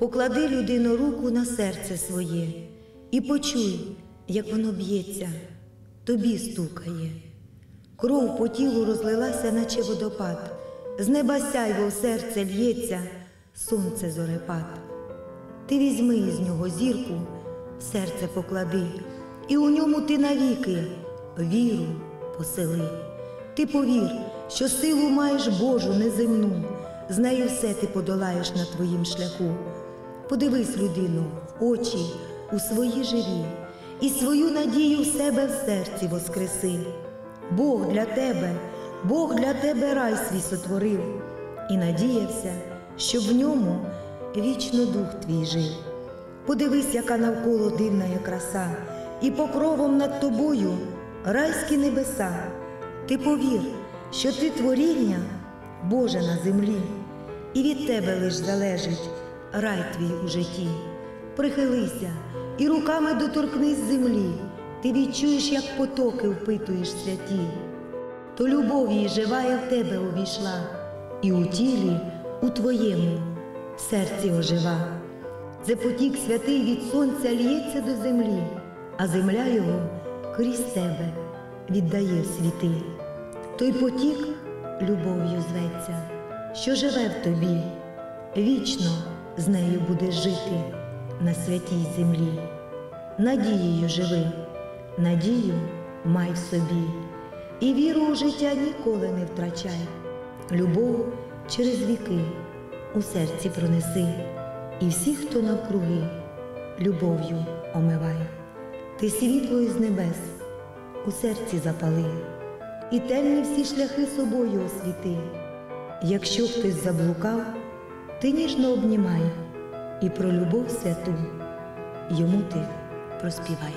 поклади людину руку на серце своє і почуй, як воно б'ється, тобі стукає. Кров по тілу розлилася, наче водопад, з неба сяйво в серце л'ється, сонце зорепад. Ти візьми із нього зірку, серце поклади, і у ньому ти навіки віру посели. Ти повір, що силу маєш Божу неземну, з нею все ти подолаєш на твоїм шляху. Подивись, людину, очі у свої живі, і свою надію в себе в серці воскреси. Бог для тебе, Бог для тебе рай свій сотворив і надіявся, щоб в ньому вічно дух твій жив. Подивись, яка навколо дивна є краса, і покровом над тобою райські небеса. Ти повір, що ти творіння Боже на землі, і від тебе лиш залежить рай твій у житті. Прихилися і руками доторкнись землі, ти відчуєш, як потоки впитуєш святі. То любов її живая в тебе увійшла, і у тілі у твоєму серці ожива. Це потік святий від сонця лється до землі, а земля його крізь тебе віддає світи. Той потік любов'ю зветься, що живе в тобі, вічно з нею будеш жити на святій землі. Надією живи, надію май в собі, і віру у життя ніколи не втрачай. Любов через віки у серці пронеси, і всіх, хто навкруги, любов'ю омивай. Ти світло із небес у серці запали, і темні всі шляхи собою освіти. Якщо хтось заблукав, ти ніжно обнімай і про любов святу йому ти проспівай.